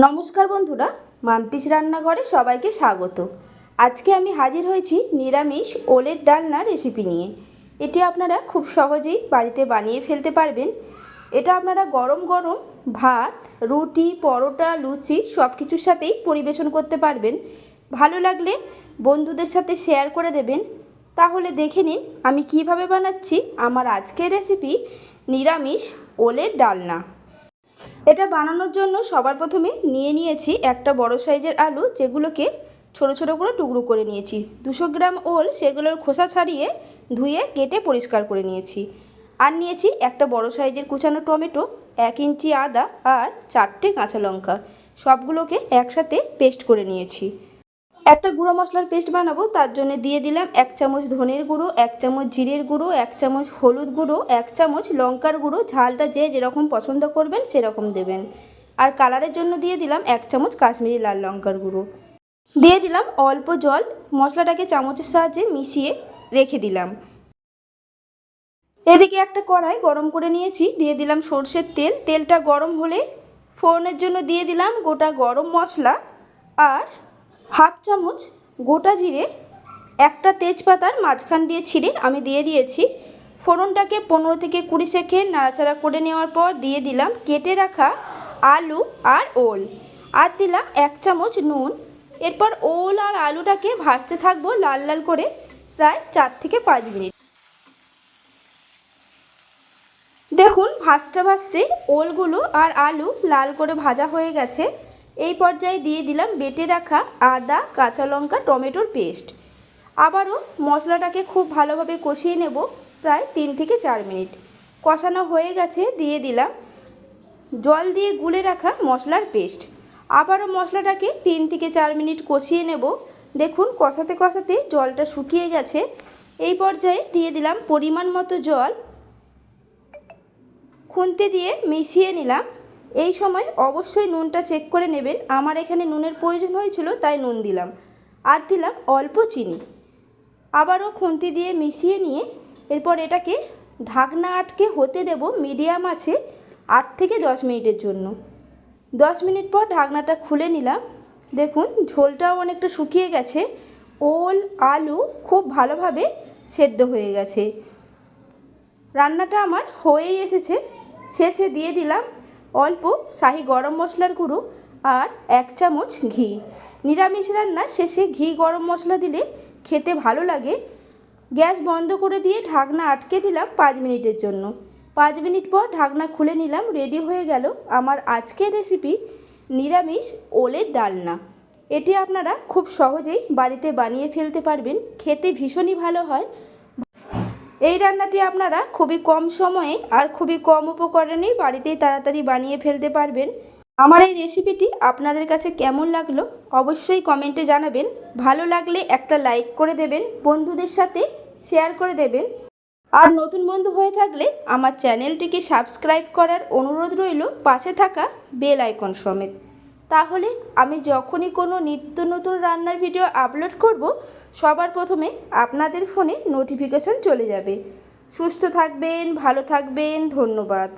নমস্কার বন্ধুরা মাম্পিস রান্নাঘরে সবাইকে স্বাগত। আজকে আমি হাজির হয়েছি নিরামিষ ওলের ডালনা রেসিপি নিয়ে। এটি আপনারা খুব সহজেই বাড়িতে বানিয়ে ফেলতে পারবেন। এটা আপনারা গরম গরম ভাত, রুটি, পরোটা, লুচি সব কিছুর সাথেই পরিবেশন করতে পারবেন। ভালো লাগলে বন্ধুদের সাথে শেয়ার করে দেবেন। তাহলে দেখে নিন আমি কীভাবে বানাচ্ছি আমার আজকের রেসিপি নিরামিষ ওলের ডালনা। এটা বানানোর জন্য সবার প্রথমে নিয়ে নিয়েছি একটা বড় সাইজের আলু, যেগুলোকে ছোট ছোট করে টুকরো করে নিয়েছি। দুশো গ্রাম ওল সেগুলোর খোসা ছাড়িয়ে ধুয়ে কেটে পরিষ্কার করে নিয়েছি। আর নিয়েছি একটা বড় সাইজের কুচানো টমেটো, এক ইঞ্চি আদা আর চারটে কাঁচা লঙ্কা। সবগুলোকে একসাথে পেস্ট করে নিয়েছি। একটা গুঁড়ো মশলার পেস্ট বানাবো, তার জন্য দিয়ে দিলাম এক চামচ ধনের গুঁড়ো, এক চামচ জিরের গুঁড়ো, এক চামচ হলুদ গুঁড়ো, এক চামচ লঙ্কার গুঁড়ো, ঝালটা যে যেরকম পছন্দ করবেন সেরকম দেবেন। আর কালারের জন্য দিয়ে দিলাম এক চামচ কাশ্মীরি লাল লঙ্কার গুঁড়ো। দিয়ে দিলাম অল্প জল, মশলাটাকে চামচের সাহায্যে মিশিয়ে রেখে দিলাম। এদিকে একটা কড়াই গরম করে নিয়েছি, দিয়ে দিলাম সর্ষের তেল। তেলটা গরম হলে ফোড়নের জন্য দিয়ে দিলাম গোটা গরম মশলা আর হাফ চামচ গোটা জিরে, একটা তেজপাতার মাঝখান দিয়ে ছিঁড়ে আমি দিয়ে দিয়েছি। ফোড়নটাকে পনেরো থেকে কুড়ি সেকেন্ড নাড়াচাড়া করে নেওয়ার পর দিয়ে দিলাম কেটে রাখা আলু আর ওল। আর দিলাম এক চামচ নুন। এরপর ওল আর আলুটাকে ভাজতে থাকব লাল লাল করে প্রায় চার থেকে পাঁচ মিনিট। দেখুন, ভাজতে ভাজতে ওলগুলো আর আলু লাল করে ভাজা হয়ে গেছে। এই পর্যায়ে দিয়ে দিলাম বেটে রাখা আদা, কাঁচা লঙ্কা, টমেটোর পেস্ট। আবারও মশলাটাকে খুব ভালোভাবে কষিয়ে নেব প্রায় তিন থেকে চার মিনিট। কষানো হয়ে গেছে, দিয়ে দিলাম জল দিয়ে গুলে রাখা মশলার পেস্ট। আবারও মশলাটাকে তিন থেকে চার মিনিট কষিয়ে নেব। দেখুন, কষাতে কষাতে জলটা শুকিয়ে গেছে। এই পর্যায়ে দিয়ে দিলাম পরিমাণ মতো জল। খুন্তি দিয়ে মিশিয়ে নিলাম। এই সময় অবশ্যই নুনটা চেক করে নেবেন। আমার এখানে নুনের প্রয়োজন হয়েছিল, তাই নুন দিলাম। আর দিলাম অল্প চিনি। আবারও খুন্তি দিয়ে মিশিয়ে নিয়ে এরপর এটাকে ঢাকনা আটকে হতে দেব মিডিয়াম আছে আট থেকে দশ মিনিটের জন্য। দশ মিনিট পর ঢাকনাটা খুলে নিলাম। দেখুন, ঝোলটাও অনেকটা শুকিয়ে গেছে। ওল, আলু খুব ভালোভাবে সেদ্ধ হয়ে গেছে। রান্নাটা আমার হয়েই এসেছে। শেষে দিয়ে দিলাম অল্প শাহি গরম মশলার গুঁড়ো আর এক চামচ ঘি। নিরামিষ রান্নার শেষে ঘি গরম মশলা দিলে খেতে ভালো লাগে। গ্যাস বন্ধ করে দিয়ে ঢাকনা আটকে দিলাম পাঁচ মিনিটের জন্য। পাঁচ মিনিট পর ঢাকনা খুলে নিলাম, রেডি হয়ে গেল আমার আজকের রেসিপি নিরামিষ ওলের ডালনা। এটি আপনারা খুব সহজেই বাড়িতে বানিয়ে ফেলতে পারবেন, খেতে ভীষণই ভালো হয়। এই রান্নাটি আপনারা খুবই কম সময়ে আর খুবই কম উপকরণেই বাড়িতেই তাড়াতাড়ি বানিয়ে ফেলতে পারবেন। আমার এই রেসিপিটি আপনাদের কাছে কেমন লাগল অবশ্যই কমেন্টে জানাবেন। ভালো লাগলে একটা লাইক করে দেবেন, বন্ধুদের সাথে শেয়ার করে দেবেন। আর নতুন বন্ধু হয়ে থাকলে আমার চ্যানেলটিকে সাবস্ক্রাইব করার অনুরোধ রইল পাশে থাকা বেল আইকন সমেত। তাহলে আমি যখনই কোনো নিত্য নতুন রান্নার ভিডিও আপলোড করব সবার প্রথমে আপনাদের ফোনে নোটিফিকেশন চলে যাবে। সুস্থ থাকবেন ভালো থাকবেন ধন্যবাদ।